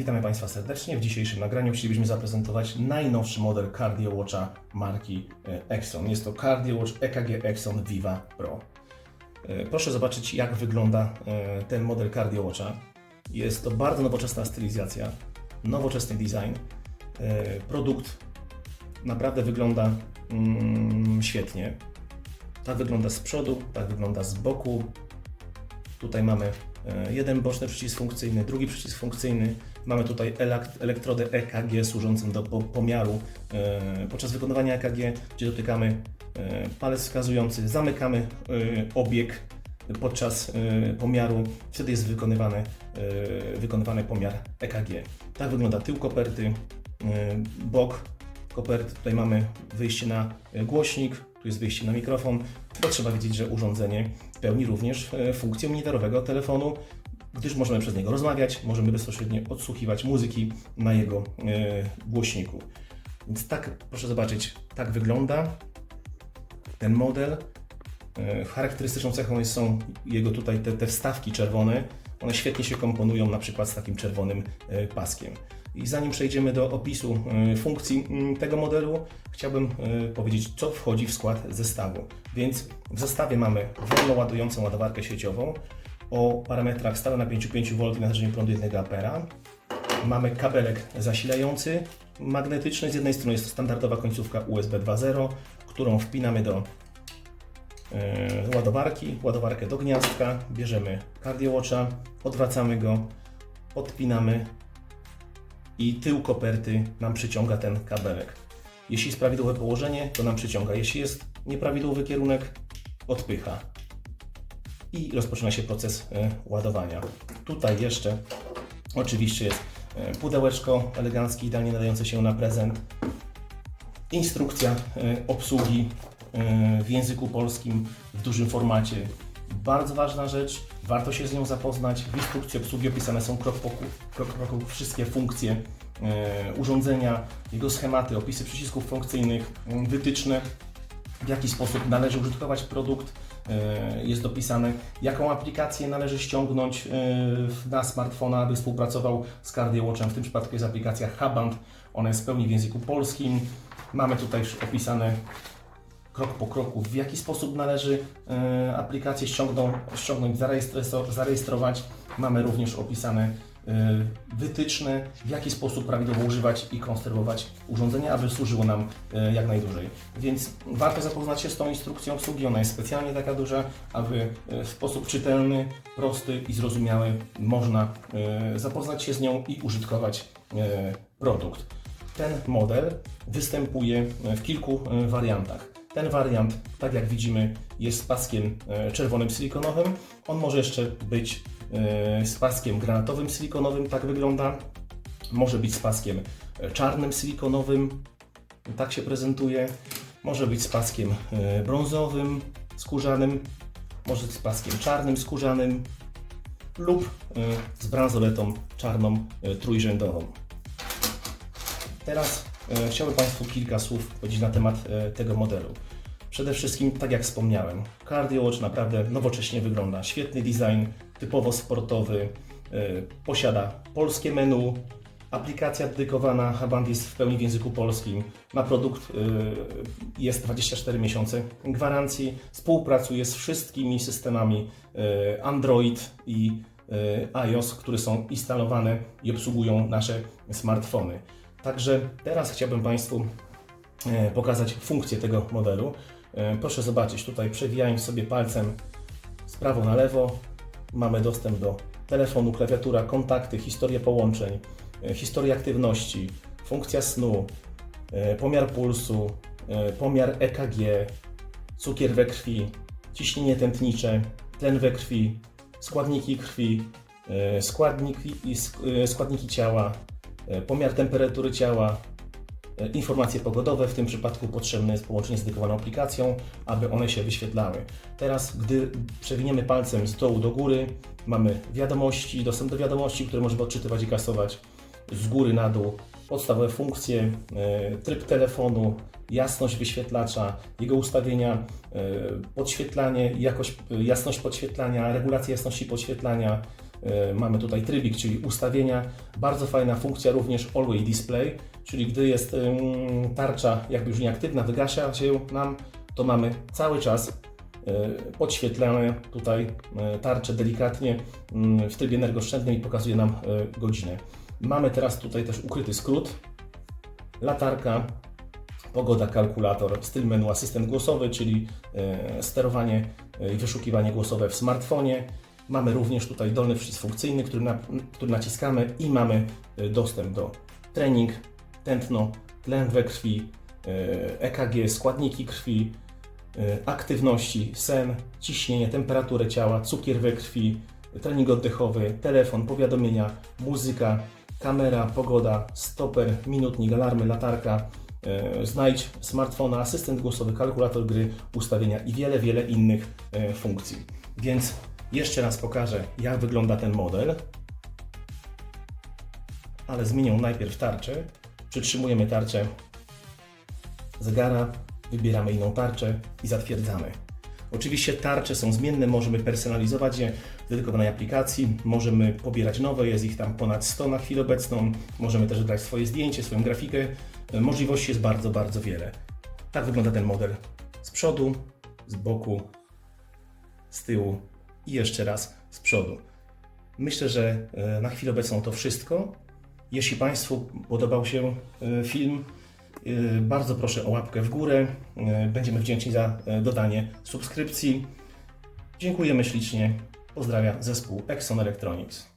Witamy Państwa serdecznie. W dzisiejszym nagraniu chcielibyśmy zaprezentować najnowszy model Cardio Watcha marki e, Exxon. Jest to Cardio Watch EKG Exxon Viva Pro. E, Proszę zobaczyć, jak wygląda e, ten model Cardio Watcha. Jest to bardzo nowoczesna stylizacja, nowoczesny design. Produkt naprawdę wygląda mm, świetnie. Tak wygląda z przodu, tak wygląda z boku. Tutaj mamy jeden boczny przycisk funkcyjny, drugi przycisk funkcyjny. Mamy tutaj elektrodę EKG służącą do po- pomiaru e, podczas wykonywania EKG, gdzie dotykamy e, palec wskazujący, zamykamy e, obieg podczas e, pomiaru, wtedy jest wykonywany, e, wykonywany pomiar EKG. Tak wygląda tył koperty, e, bok koperty. Tutaj mamy wyjście na e, głośnik, tu jest wyjście na mikrofon, bo trzeba wiedzieć, że urządzenie pełni również e, funkcję monitorowego telefonu, gdyż możemy przez niego rozmawiać, możemy bezpośrednio odsłuchiwać muzyki na jego e, głośniku. Więc tak, proszę zobaczyć, tak wygląda ten model. E, Charakterystyczną cechą są jego tutaj te, te wstawki czerwone. One świetnie się komponują na przykład z takim czerwonym paskiem. I zanim przejdziemy do opisu e, funkcji mm, tego modelu, chciałbym e, powiedzieć, co wchodzi w skład zestawu. Więc w zestawie mamy wolno ładującą ładowarkę sieciową o parametrach stałe napięciu 5 V i natężeniu prądu 1 A. Mamy kabelek zasilający magnetyczny. Z jednej strony jest to standardowa końcówka USB 2.0, którą wpinamy do ładowarki, ładowarkę do gniazdka, bierzemy CardioWatcha, odwracamy go, podpinamy i tył koperty nam przyciąga ten kabelek. Jeśli jest prawidłowe położenie, to nam przyciąga. Jeśli jest nieprawidłowy kierunek, odpycha. I rozpoczyna się proces e, ładowania. Tutaj jeszcze oczywiście jest e, pudełeczko eleganckie, idealnie nadające się na prezent. Instrukcja e, obsługi w języku polskim w dużym formacie. Bardzo ważna rzecz, warto się z nią zapoznać. W instrukcji obsługi opisane są krok po krok po kroku wszystkie funkcje e, urządzenia, jego schematy, opisy przycisków funkcyjnych, m, wytyczne, w jaki sposób należy użytkować produkt. e, Jest dopisane, jaką aplikację należy ściągnąć e, na smartfona, aby współpracował z CardioWatchem. W tym przypadku jest aplikacja Haband. Ona jest w pełni w języku polskim. Mamy tutaj już opisane krok po kroku, w jaki sposób należy e, aplikację ściągną, ściągnąć, zarejestrować. Mamy również opisane e, wytyczne, w jaki sposób prawidłowo używać i konserwować urządzenie, aby służyło nam e, jak najdłużej. Więc warto zapoznać się z tą instrukcją obsługi. Ona jest specjalnie taka duża, aby w sposób czytelny, prosty i zrozumiały można zapoznać się z nią i użytkować produkt. Ten model występuje w kilku wariantach. Ten wariant, tak jak widzimy, jest z paskiem e, czerwonym silikonowym. On może jeszcze być e, z paskiem granatowym silikonowym, tak wygląda. Może być z paskiem e, czarnym silikonowym, tak się prezentuje. Może być z paskiem brązowym, skórzanym. Może z paskiem czarnym, skórzanym lub z bransoletą czarną trójrzędową. Teraz chciałbym Państwu kilka słów powiedzieć na temat e, tego modelu. Przede wszystkim, tak jak wspomniałem, Cardio Watch naprawdę nowocześnie wygląda. Świetny design, typowo sportowy, e, posiada polskie menu, aplikacja dedykowana Haband jest w pełni w języku polskim. Na produkt e, jest 24 miesiące gwarancji, współpracuje z wszystkimi systemami e, Android i e, iOS, które są instalowane i obsługują nasze smartfony. Także teraz chciałbym Państwu e, pokazać funkcję tego modelu. E, Proszę zobaczyć, tutaj przewijając sobie palcem z prawo na lewo, mamy dostęp do telefonu, klawiatura, kontakty, historię połączeń, e, historię aktywności, funkcja snu, pomiar pulsu, pomiar EKG, cukier we krwi, ciśnienie tętnicze, tlen we krwi, składniki krwi, składniki, składniki ciała, pomiar temperatury ciała, e, informacje pogodowe, w tym przypadku potrzebne jest połączenie z dedykowaną aplikacją, aby one się wyświetlały. Teraz, gdy przewiniemy palcem z dołu do góry, mamy wiadomości, dostęp do wiadomości, które możemy odczytywać i kasować z góry na dół, podstawowe funkcje, e, tryb telefonu, jasność wyświetlacza, jego ustawienia, e, podświetlanie, jakość, jasność podświetlania, regulacja jasności podświetlania, E, Mamy tutaj trybik, czyli ustawienia. Bardzo fajna funkcja również Always Display, czyli gdy jest tarcza jakby już nieaktywna, wygasza się nam, to mamy cały czas e, podświetlane tutaj e, tarcze delikatnie mm, w trybie energooszczędnym i pokazuje nam e, godzinę. Mamy teraz tutaj też ukryty skrót, latarka, pogoda, kalkulator, styl menu, asystent głosowy, czyli e, sterowanie e, i wyszukiwanie głosowe w smartfonie. Mamy również tutaj dolny przycisk funkcyjny, który, na, który naciskamy i mamy e, dostęp do trening, tętno, tlen we krwi, e, EKG, składniki krwi, e, aktywności, sen, ciśnienie, temperaturę ciała, cukier we krwi, trening oddechowy, telefon, powiadomienia, muzyka, kamera, pogoda, stoper, minutnik, alarmy, latarka, e, znajdź smartfona, asystent głosowy, kalkulator gry, ustawienia i wiele, wiele innych e, funkcji. Więc jeszcze raz pokażę, jak wygląda ten model, ale zmienię najpierw tarczę. Przytrzymujemy tarczę zegara, wybieramy inną tarczę i zatwierdzamy. Oczywiście tarcze są zmienne, możemy personalizować je w dedykowanej aplikacji, możemy pobierać nowe, jest ich tam ponad 100 na chwilę obecną, możemy też dodać swoje zdjęcie, swoją grafikę. Możliwości jest bardzo, bardzo wiele. Tak wygląda ten model z przodu, z boku, z tyłu i jeszcze raz z przodu. Myślę, że e, na chwilę obecną to wszystko. Jeśli Państwu podobał się e, film, e, bardzo proszę o łapkę w górę. Będziemy wdzięczni za dodanie subskrypcji. Dziękujemy ślicznie. Pozdrawiam zespół Exxon Electronics.